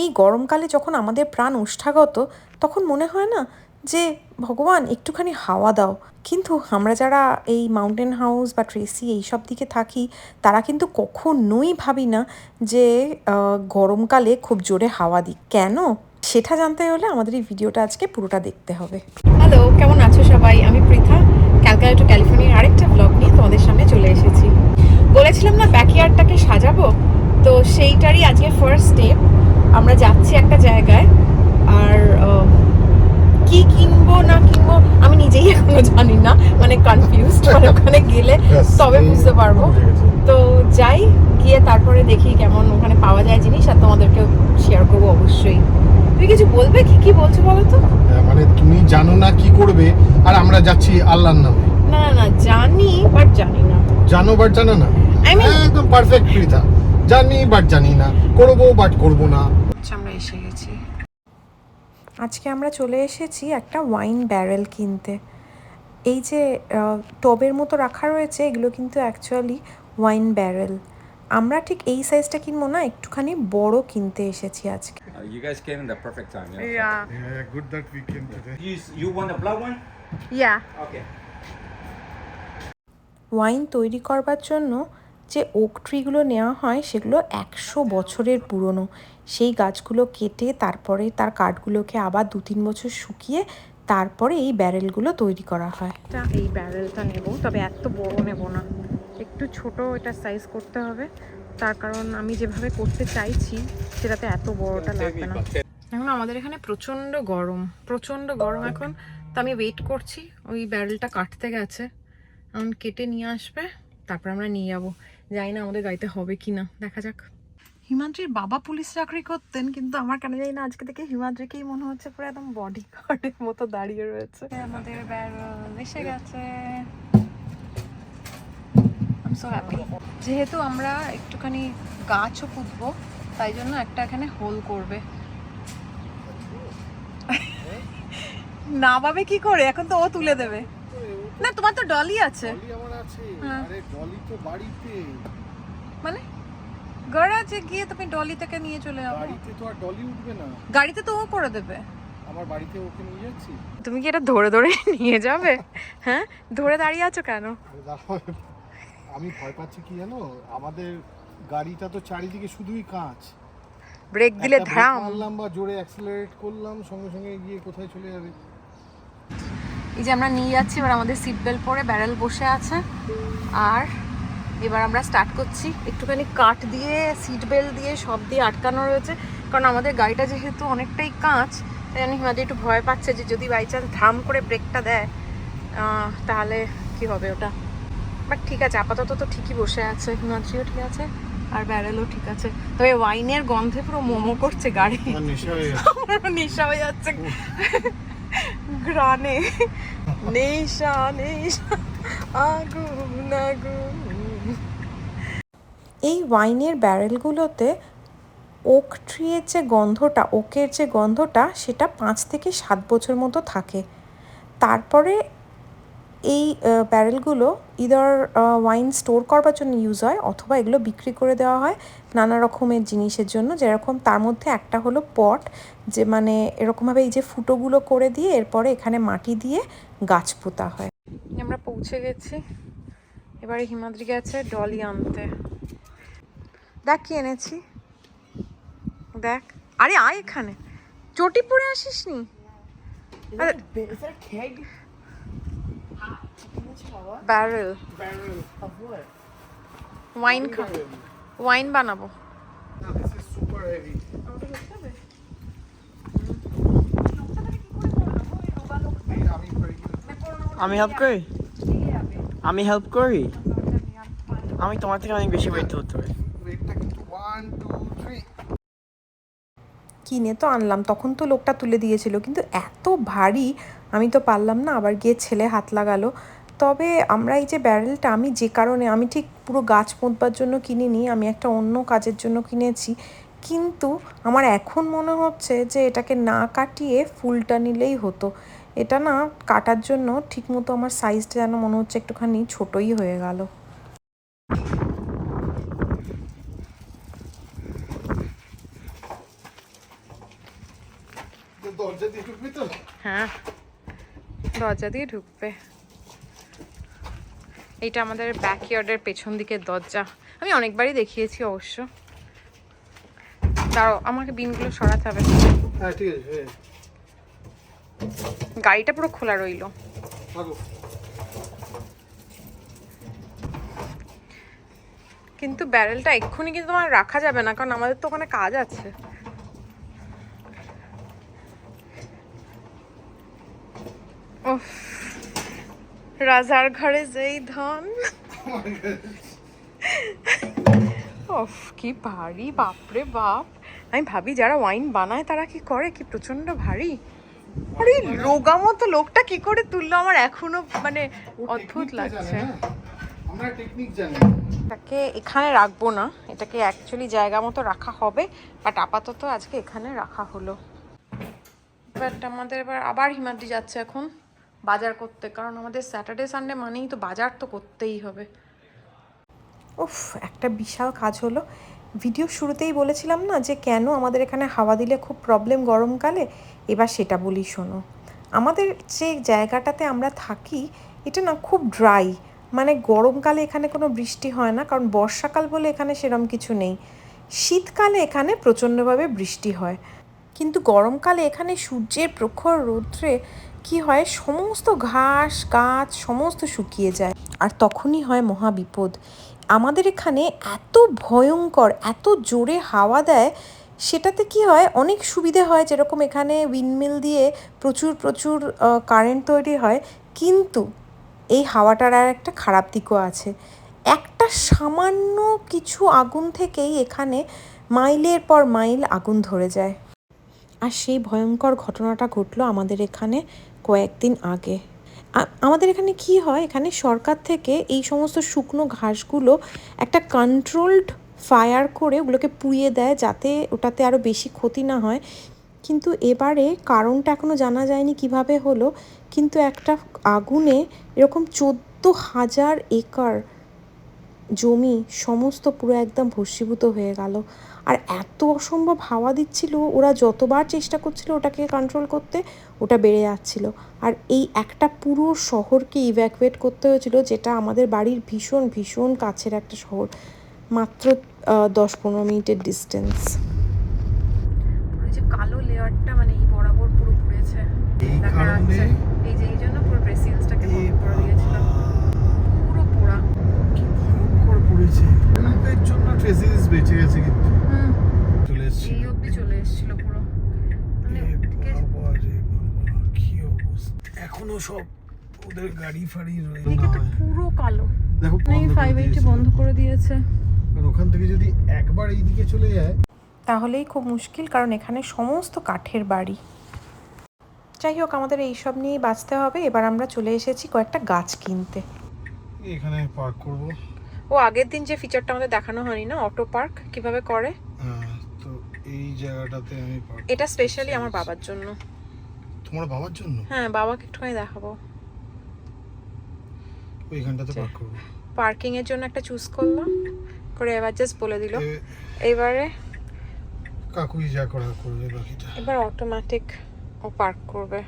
এই গরমকালে যখন আমাদের প্রাণ উষ্ঠাগত তখন মনে হয় না যে, ভগবান, একটুখানি হাওয়া দাও। কিন্তু আমরা যারা এই মাউন্টেন হাউস বা ট্রেসি এইসব দিকে থাকি, তারা কিন্তু কখনোই ভাবি না যে গরমকালে খুব জোরে হাওয়া দিই কেন? সেটা জানতে হলে আমাদের এই ভিডিওটা আজকে পুরোটা দেখতে হবে। হ্যালো কেমন আছো সবাই? আমি পৃথা, ক্যালকাটা টু ক্যালিফোর্নিয়ার আরেকটা ব্লগ নিয়ে তোমাদের সামনে চলে এসেছি। বলেছিলাম না ব্যাকইয়ার্ডটাকে সাজাবো? তো সেইটারই আজকে ফার্স্ট স্টেপ আমরা যাচ্ছি একটা জায়গায় আর কি কিনবো না কিনবো আমি নিজেই এখনও জানি না মানে কনফিউজড মানে ওখানে গেলে তবে বুঝতে পারব। তো যাই গিয়ে তারপরে দেখি কেমন ওখানে পাওয়া যায় জিনিস আর তোমাদেরকেও শেয়ার করব অবশ্যই। তুমি কিছু বলবে? কি কি বলছো বলো তো? হ্যাঁ, মানে তুমি জানো না কি করবে আর আমরা যাচ্ছি আল্লাহর নামে। না না জানি বাট জানি না। জানো বাট জানো না। একদম পারফেক্ট পৃথা জানি বাট জানি না করব বাট করব না আচ্ছা আমরা এসে গেছি আজকে আমরা চলে এসেছি একটা ওয়াইন ব্যারেল কিনতে এই যে আহ, টবের মতো রাখা রয়েছে এগুলো কিন্তু অ্যাকচুয়ালি ওয়াইন ব্যারেল আমরা ঠিক এই সাইজটা কিনবো না একটুখানি বড় কিনতে এসেছি আজকে Uh, you guys came in the perfect time. Yeah. Yeah good that we came today You you want the black one? Yeah Okay. Wine তৈরি করবার জন্য যে ওক ট্রিগুলো নেওয়া হয় সেগুলো একশো বছরের পুরনো। সেই গাছগুলো কেটে তারপরে তার কাঠগুলোকে আবার দু তিন বছর শুকিয়ে তারপরে এই ব্যারেলগুলো তৈরি করা হয়। এই ব্যারেলটা নেব তবে এত বড় নেব না। একটু ছোট এটা সাইজ করতে হবে। তার কারণ আমি যেভাবে করতে চাইছি সেটাতে এত বড়টা লাগবে না। এখন আমাদের এখানে প্রচণ্ড গরম প্রচণ্ড গরম এখন। তো আমি ওয়েট করছি ওই ব্যারেলটা কাটতে গেছে। এখন কেটে নিয়ে আসবে তারপর আমরা নিয়ে যাব। জানি না আমাদের গাড়িতে হবে কি না দেখা যাক। হিমাদ্রির বাবা পুলিশ চাকরি করতেন কিন্তু আমার কেন জানি না আজকে থেকে হিমাদ্রিকেই মনে হচ্ছে পুরো একদম বডি গার্ডের মতো দাঁড়িয়ে রয়েছে। আমাদের ব্যারেল এসে গেছে। সো হ্যাপি যেহেতু আমরা একটুখানি গাছও পুঁতবো তাই জন্য একটা এখানে হোল করবে। না পাবে কি করে? এখন তো ও তুলে দেবে। না তোমার তো ডলি আছে। আমার আছে? হ্যাঁ। আরে ডলি তো বাড়িতে। মানে? গড়াজে গিয়ে তুমি ডলি থেকে নিয়ে চলে যাব। বাড়িতে তো আর ডলি উঠবে না। গাড়িতে তো ও করে দেবে। আমার বাড়িতে ওকে নিয়ে যাচ্ছি। তুমি কি এটা ধরে ধরে নিয়ে যাবে? হ্যাঁ? ধরে দাঁড়িয়ে আছো কেন? আমি ভয় পাচ্ছি কি জানো? আমাদের গাড়িটা তো চারিদিকে শুধুই কাঁচ। ব্রেক দিলে brake মারলাম বা জোরে অ্যাক্সেলারেট করলাম সঙ্গে সঙ্গে গিয়ে কোথায় চলে যাবে? এই যে আমরা নিয়ে যাচ্ছি এবার আমাদের সিট বেল্ট পরে ব্যারেল বসে আছে। আর এবার আমরা স্টার্ট করছি। একটুখানি কাঠ দিয়ে সিট বেল্ট দিয়ে সব দিয়ে আটকানো রয়েছে। কারণ আমাদের গাড়িটা যেহেতু অনেকটাই কাঁচ তাই জন্য হিমাদি একটু ভয় পাচ্ছে যে যদি বাই চান্স ধাম করে ব্রেকটা দেয় তাহলে কি হবে ওটা? বাট ঠিক আছে আপাতত তো ঠিকই বসে আছে। হিমাদ্রিও ঠিক আছে আর ব্যারেলও ঠিক আছে। তবে ওয়াইনের গন্ধে পুরো মোমো করছে গাড়ি। নেশা হয়ে যাচ্ছে। গ্রানে নেশা নেশা, আগুন আগুন। এই ওয়াইনের ব্যারেলগুলোতে ওক ট্রিয়ের যে গন্ধটা, ওকের যে গন্ধটা, সেটা পাঁচ থেকে সাত বছর মতো থাকে। তারপরে এই ব্যারেলগুলো ইদার ওয়াইন স্টোর করবার জন্য ইউজ হয় অথবা এগুলো বিক্রি করে দেওয়া হয় নানা রকমের জিনিসের জন্য। যেরকম তার মধ্যে একটা হলো পট যে মানে এরকমভাবে এই যে ফুটোগুলো করে দিয়ে এরপরে এখানে মাটি দিয়ে গাছ পোতা হয়। আমরা পৌঁছে গেছি। এবারে হিমাদ্রি গেছে ডলি আনতে। দেখ কি এনেছি। দেখ। আরে আয় এখানে। চটি পরে আসিস নি। ব্যারেল ওয়াইন ওয়াইন বানাবো। This is super heavy. আমি হেল্প করি? আমি হেল্প করি? আমি তোমার থেকে অনেক বেশি ওয়েট ধরতে পারি. কিনে তো আনলাম তখন তো লোকটা তুলে দিয়েছিল কিন্তু এত ভারী আমি তো পারলাম না আবার গিয়ে ছেলে হাত লাগালো। তবে আমরা এই যে ব্যারেলটা আমি যে কারণে আমি ঠিক পুরো গাছ পোঁতবার জন্য কিনিনি আমি একটা অন্য কাজের জন্য কিনেছি। কিন্তু আমার এখন মনে হচ্ছে যে এটাকে না কাটিয়ে ফুলটা নিলেই হতো। এটা না কাটার জন্য ঠিকমতো আমার সাইজটা যেন মনে হচ্ছে একটুখানি ছোটই হয়ে গেল। দরজা দিয়ে ঢুকবি তো? হ্যাঁ দরজা দিয়ে ঢুকবে। এইটা আমাদের ব্যাকইয়ার্ডের পেছন দিকের দরজা। আমি অনেকবারই দেখিয়েছি অবশ্য। দাঁড়াও আমাকে বিনগুলো সরাতে হবে। হ্যাঁ ঠিক আছে হ্যাঁ। গাড়িটা পুরো খোলা রইল। কিন্তু ব্যারেলটা এক্ষুনি কিন্তু তোমার রাখা যাবে না কারণ আমাদের তো ওখানে কাজ আছে। উফ, রাজার ঘরে যেই ধন। ওফ কি ভারী বাপরে বাপ। আমি ভাবি যারা ওয়াইন বানায় তারা কি করে? কি প্রচণ্ড ভারী। আরে রোগা মতো লোকটা কি করে তুললো? আমার এখনও মানে অদ্ভুত লাগছে। আমরা টেকনিক জানি। এটাকে এখানে রাখব না। এটাকে অ্যাকচুয়ালি জায়গা মতো রাখা হবে। বাট আপাতত আজকে এখানে রাখা হলো। বাট আমাদের এবার আবার হিমাদ্রি যাচ্ছে এখন। বাজার করতে, কারণ আমাদের স্যাটারডে সানডে মানেই তো বাজার তো করতেই হবে। উফ, একটা বিশাল কাজ হলো। ভিডিও শুরুতেই বলেছিলাম না যে কেন আমাদের এখানে হাওয়া দিলে খুব প্রবলেম গরমকালে? এবার সেটা বলি শোনো। আমাদের যে জায়গাটাতে আমরা থাকি, এটা না খুব ড্রাই মানে গরমকালে এখানে কোনো বৃষ্টি হয় না, কারণ বর্ষাকাল বলে এখানে সেরম কিছু নেই। শীতকালে এখানে প্রচণ্ডভাবে বৃষ্টি হয়। কিন্তু গরমকালে এখানে সূর্যের প্রখর রৌদ্রে কি হয়? সমস্ত ঘাস, গাছ, সমস্ত শুকিয়ে যায়। আর তখনই হয় মহা বিপদ। আমাদের এখানে এত ভয়ঙ্কর, এত জোরে হাওয়া দেয়, সেটাতে কি হয়? অনেক সুবিধে হয়, যেরকম এখানে উইন্ডমিল দিয়ে প্রচুর প্রচুর কারেন্ট তৈরি হয়। কিন্তু এই হাওয়াটার আর একটা খারাপ দিকও আছে। একটা সামান্য কিছু আগুন থেকেই এখানে মাইলের পর মাইল আগুন ধরে যায়। আর সেই ভয়ঙ্কর ঘটনাটা ঘটলো আমাদের এখানে কয়েকদিন আগে। আমাদের এখানে কি হয়, এখানে সরকার থেকে এই সমস্ত শুকনো ঘাসগুলো একটা কন্ট্রোলড ফায়ার করে ওগুলোকে পুড়িয়ে দেয় যাতে ওটাতে আরও বেশি ক্ষতি না হয়। কিন্তু এবারে কারণটা এখনও জানা যায়নি কীভাবে হলো, কিন্তু একটা আগুনে এরকম চোদ্দ হাজার একর জমি সমস্ত পুরো একদম ভস্মীভূত হয়ে গেল। আর এত অসম্ভব হাওয়া দিচ্ছিল ওরা যতবার চেষ্টা করছিল ওটাকে কন্ট্রোল করতে ওটা বেড়ে যাচ্ছিল। আর এই একটা পুরো শহরকে ইভ্যাকুয়েট করতে হয়েছিল যেটা আমাদের বাড়ির ভীষণ ভীষণ কাছের একটা শহর। মাত্র দশ পনেরো মিনিটের ডিস্টেন্স পুরো যে কালো লেয়ারটা মানে এই বরাবর পুরো পুড়েছে। এই দেখা যাচ্ছে। এই যে এই জন্য পুরো প্রেসিডেন্সটাকে বন্ধ করে দিয়েছিলাম পুরো পোড়া। কি ভয়ঙ্কর পড়েছে। এর জন্য ট্রেসিস বেঁচে গেছে কিন্তু হুম চলে এসেছিল এই অবধি চলে এসেছিল পুরো মানে এ ওদিকে বাবা রে বাবা, কি সব ওদের গাড়ি ফাড়ি রয়ে এদিকে তো পুরো কালো। দেখো ফাইভ এইটি বন্ধ করে দিয়েছে। আর ওখান থেকে যদি একবার এইদিকে চলে যায় তাহলেই খুব মুশকিল কারণ এখানে সমস্ত কাঠের বাড়ি। যাই হোক আমাদের এইসব নিয়েই বাঁচতে হবে। এবার আমরা চলে এসেছি কয়েকটা গাছ কিনতে। এখানে পার্ক করব। ও আগের দিন যে ফিচারটা আমাদের দেখানো হয়নি না? অটো পার্ক কীভাবে করে? হ্যাঁ তো এই জায়গাটাতে আমি পার্ক এটা স্পেশালি আমার বাবার জন্য। তোমার বাবার জন্য? হ্যাঁ বাবাকে একটুখানি দেখাবো। ওইখানটাতে। পার্ক করব। পার্কিং এর জন্য একটা চুজ করলাম। করে এবার জাস্ট বলে দিল। এবারে কাকুই যা করা করবে বাকিটা। এবার অটোমেটিক ও পার্ক করবে।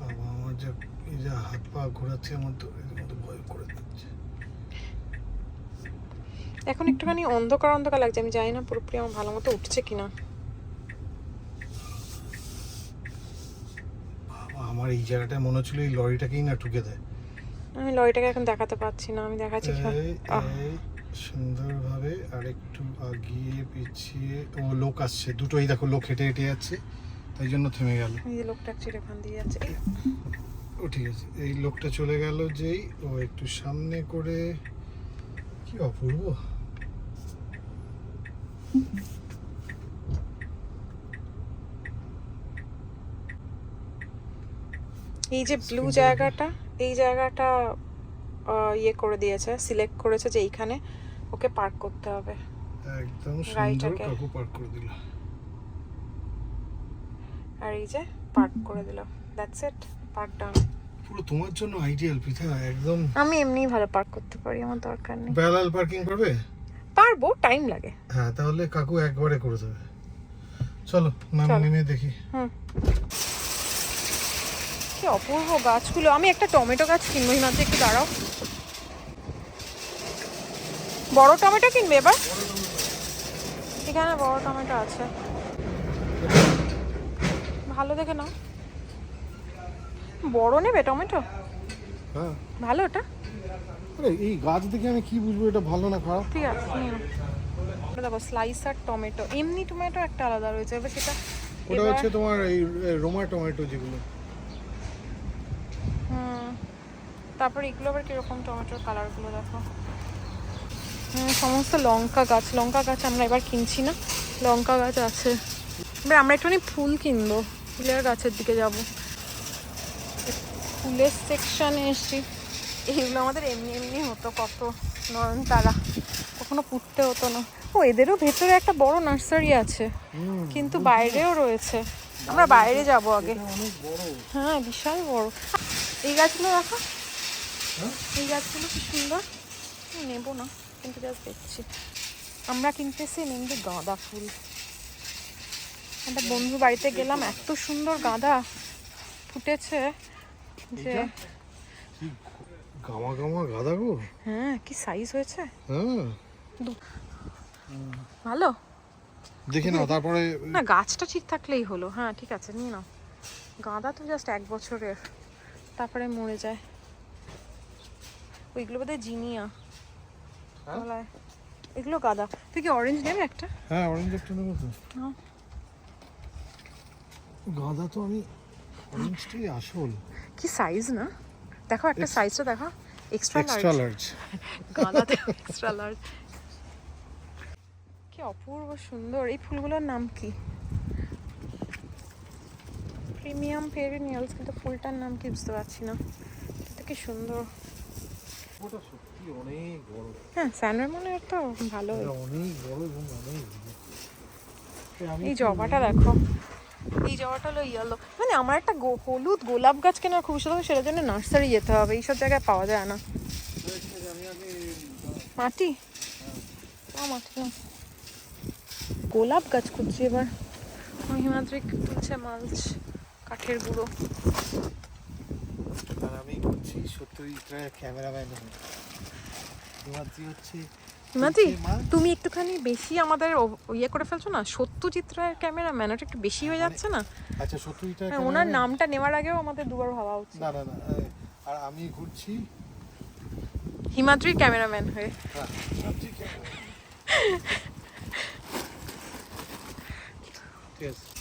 বাবা আমার যা এই যা হাত পা ঘোরাচ্ছে আমার তো রীতিমতো ভয় করে দিচ্ছে। এখন একটুখানি অন্ধকার অন্ধকার লাগছে আমি জানি না পুরোপুরি আমার ভালো মতো উঠছে কিনা বাবা আমার এই জায়গাটায় মনে হচ্ছিল এই লরিটাকেই না ঠুকে দেয়। আমি লরিটাকে এখন দেখাতে পাচ্ছি না আমি দেখাচ্ছি সুন্দরভাবে আরেকটু আগিয়ে পিছিয়ে ও লোক আসছে দুটোই দেখো লোক হেঁটে হেঁটে যাচ্ছে তাই জন্য থেমে গেল। এই যে লোকটা অ্যাকচুয়ালি ওখান দিয়ে যাচ্ছে ও ঠিক আছে এই লোকটা চলে গেল যেই ও একটু সামনে করে কি অপূর্ব। এই যে ব্লু জায়গাটা এই জায়গাটা ইয়ে করে দিয়েছে সিলেক্ট করেছে যে এইখানে ওকে পার্ক করতে হবে। একদম সুন্দর কাকু পার্ক করে দিল। আর এই যে পার্ক করে দিল। দ্যাটস ইট পার্ক ডান পুরো তোমার জন্য আইডিয়াল পৃথা একদম। আমি এমনিই ভালো পার্ক করতে পারি আমার দরকার নেই। প্যারালাল পার্কিং করবে? পারব টাইম লাগে। হ্যাঁ তাহলে কাকু একবারে করে দেবে। চলো নামে। নেমে দেখি। কি অপূর্ব গাছগুলো। আমি একটা টমেটো গাছ কিনবো হিমাদ্রি একটু দাঁড়াও। বড় টমেটো কিনবে এবার? এখানে বড় টমেটো আছে। ভালো দেখে নাও। বড় নেবে টমেটো? হ্যাঁ। ভালো ওটা? এই গাছ দেখে আমি কি বুঝব এটা ভালো না খারাপ? ঠিক আছে দেখো স্লাইসার টমেটো। এমনি টমেটো একটা আলাদা রয়েছে এবার সেটা ওটা হচ্ছে তোমার এই রোমা টমেটো যেগুলো হুম তারপর এগুলো আবার কীরকম টমেটোর কালারগুলো দেখো? সমস্ত লঙ্কা গাছ লঙ্কা গাছ আমরা এবার কিনছি না লঙ্কা গাছ আছে। এবার আমরা একটুখানি ফুল কিনবো ফুলের গাছের দিকে যাব। ফুলের সেকশনে এসছি। এইগুলো আমাদের এমনি এমনি হতো কত নয়নতারা কখনো পুঁততে হতো না। ও এদেরও ভেতরে একটা বড় নার্সারি আছে কিন্তু বাইরেও রয়েছে। আমরা বাইরে যাব আগে। হ্যাঁ বিশাল বড়। এই গাছগুলো দেখো এই গাছগুলো কি সুন্দর? নেব না কিন্তু জাস্ট দেখছি। আমরা কিনতেছি মেনলি গাঁদা ফুল। একটা বন্ধু বাড়িতে গেলাম এত সুন্দর গাঁদা ফুটেছে যে গামা গামা গাদা গো। হ্যাঁ কি সাইজ হয়েছে? হ্যাঁ। ভালো? দেখে নাও তারপরে না গাছটা ঠিক থাকলেই হলো। হ্যাঁ ঠিক আছে নিয়ে নাও। গাঁদা তো জাস্ট এক বছরের তারপরে মরে যায়। ওইগুলো বোধহয় জিনিয়া। হ্যাঁ? গলায়। এগুলো গাঁদা। তুই কি অরেঞ্জ নেবে একটা? হ্যাঁ অরেঞ্জ একটা নেব তো। গাঁদা তো আমি অরেঞ্জটাই আসল। কি সাইজ না? দেখো একটা সাইজটা দেখো। এক্সট্রা এক্সট্রা লার্জ লার্জ গাঁদাতে এক্সট্রা লার্জ কি অপূর্ব সুন্দর। এই ফুলগুলোর নাম কি? প্রিমিয়াম পেরিনিয়ালস কিন্তু ফুলটার নাম কি বুঝতে পারছি না। কিন্তু কি সুন্দর। ওটা সত্যি অনেক বড়। হ্যাঁ মনে তো ভালো। অনেক বড় এবং অনেক এই জবাটা দেখো। এই জবাটা হলো ইয়েলো মানে আমার একটা হলুদ গোলাপ গাছ কেনার খুব ইচ্ছে সেটার জন্য নার্সারি যেতে হবে। এইসব জায়গায় পাওয়া যায় না। মাটি? মাটি গোলাপ গাছ খুঁজছি এবার। আমার হিমাদ্রিক তুলছে মালচ কাঠের গুঁড়ো। সত্যজিৎ রায়ের ক্যামেরাম্যান হিমাদ্রি হচ্ছে হিমাদ্রি তুমি একটুখানি বেশি আমাদের ইয়ে করে ফেলছো না? সত্যজিৎ রায়ের ক্যামেরাম্যান ওটা একটু বেশি হয়ে যাচ্ছে না? আচ্ছা সত্যজিৎ হ্যাঁ, ওনার নামটা নেওয়ার আগেও আমাদের দুবার ভাবা উচিত। না না না আর আমি ঘুরছি। হিমাদ্রির ক্যামেরাম্যান হয়ে। হ্যাঁ। ঠিক আছে।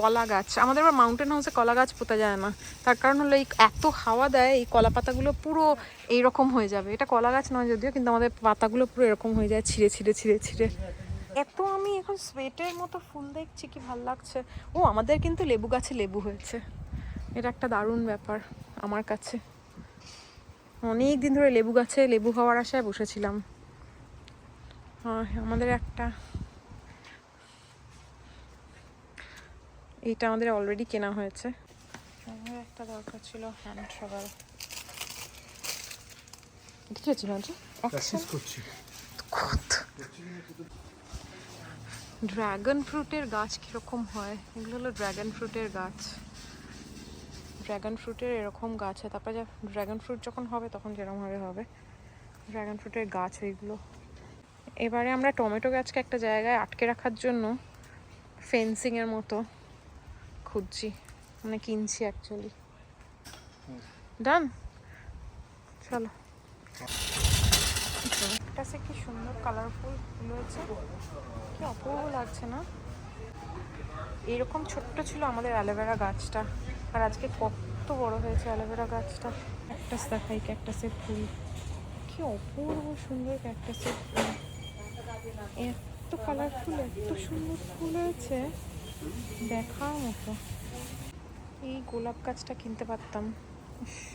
কলা গাছ। আমাদের আবার মাউন্টেন হাউসে কলা গাছ পোতা যায় না। তার কারণ হলো এই এত হাওয়া দেয়, এই কলা পাতাগুলো পুরো এইরকম হয়ে যাবে। এটা কলা গাছ নয় যদিও, কিন্তু আমাদের পাতাগুলো পুরো এরকম হয়ে যায়, ছিঁড়ে ছিঁড়ে ছিঁড়ে ছিঁড়ে। এত আমি এখন সোয়েটের মতো ফুল দেখছি, কি ভালো লাগছে। ও, আমাদের কিন্তু লেবু গাছে লেবু হয়েছে। এটা একটা দারুণ ব্যাপার আমার কাছে। অনেক দিন ধরে লেবু গাছে লেবু হওয়ার আশায় বসেছিলাম। হ্যাঁ আমাদের একটা এইটা আমাদের অলরেডি কেনা হয়েছে। আমার একটা দরকার ছিল হ্যান্ড ট্রাভেল ঠিক আছে করছি। ড্রাগন ফ্রুটের গাছ কীরকম হয়? এগুলো হলো ড্রাগন ফ্রুটের গাছ। ড্রাগন ফ্রুটের এরকম গাছ হয়। তারপরে ড্রাগন ফ্রুট যখন হবে তখন যেরকম ভাবে হবে। ড্রাগন ফ্রুটের গাছ ওইগুলো এবারে আমরা টমেটো গাছকে একটা জায়গায় আটকে রাখার জন্য ফেন্সিংয়ের মতো খুঁজছি। মানে কিনছি অ্যাকচুয়ালি ডান চলো। সে কি সুন্দর কালারফুল ফুল হয়েছে কি অপূর্ব লাগছে না? এরকম ছোট্ট ছিল আমাদের অ্যালোভেরা গাছটা। আর আজকে কত বড় হয়েছে অ্যালোভেরা গাছটা। ক্যাকটাস দেখাই ক্যাকটাসের ফুল। কি অপূর্ব সুন্দর ক্যাকটাসের ফুল। এত কালারফুল এত সুন্দর ফুল হয়েছে। দেখার মতো এই গোলাপ গাছটা কিনতে পারতাম।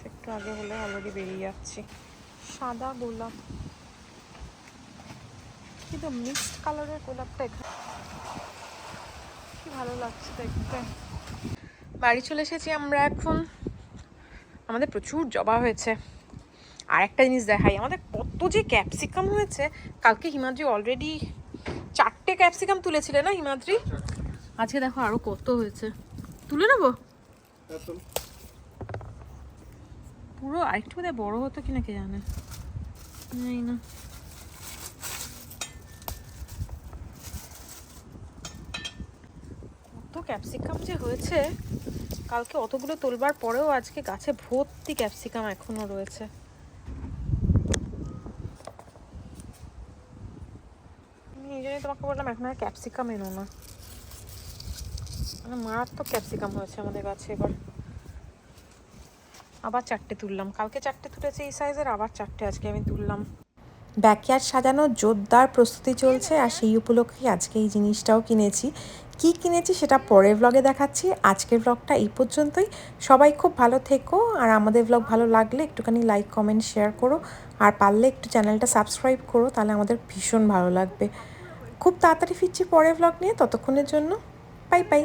একটু আগে হলে অলরেডি বেরিয়ে যাচ্ছি। সাদা গোলাপ। কিন্তু মিক্সড কালারের গোলাপটা এখানে কি ভালো লাগছে দেখতে। বাড়ি চলে এসেছি আমরা এখন। আমাদের প্রচুর জবা হয়েছে। আর একটা জিনিস দেখাই। আমাদের কত যে ক্যাপসিকাম হয়েছে। কালকে হিমাদ্রি অলরেডি চারটে ক্যাপসিকাম তুলেছিলে না হিমাদ্রি? আজকে দেখো আরও কত হয়েছে। তুলে নেব? পুরো আরেকটু বোধহয় বড় হতো কিনা কে জানে। জানি না। কত ক্যাপসিকাম যে হয়েছে। কালকে অতগুলো তোলবার পরেও আজকে গাছে ভর্তি ক্যাপসিকাম এখনও রয়েছে। এই জন্যই তোমাকে বললাম, এখন আর ক্যাপসিকাম এনো না। মানে মারাত্মক ক্যাপসিকাম হয়েছে আমাদের গাছে এবার। আবার চারটে তুললাম। কালকে চারটে তুলেছে এই সাইজের আবার চারটে আজকে আমি তুললাম। ব্যাকয়ার্ড সাজানোর জোরদার প্রস্তুতি চলছে আর সেই উপলক্ষে আজকে এই জিনিসটাও কিনেছি। কি কিনেছি সেটা পরের ব্লগে দেখাচ্ছি। আজকের ব্লগটা এই পর্যন্তই। সবাই খুব ভালো থেকো আর আমাদের ব্লগ ভালো লাগলে একটুখানি লাইক কমেন্ট শেয়ার করো। আর পারলে একটু চ্যানেলটা সাবস্ক্রাইব করো, তাহলে আমাদের ভীষণ ভালো লাগবে। খুব তাড়াতাড়ি ফিরছি পরের ব্লগ নিয়ে, ততক্ষণের জন্য বাই বাই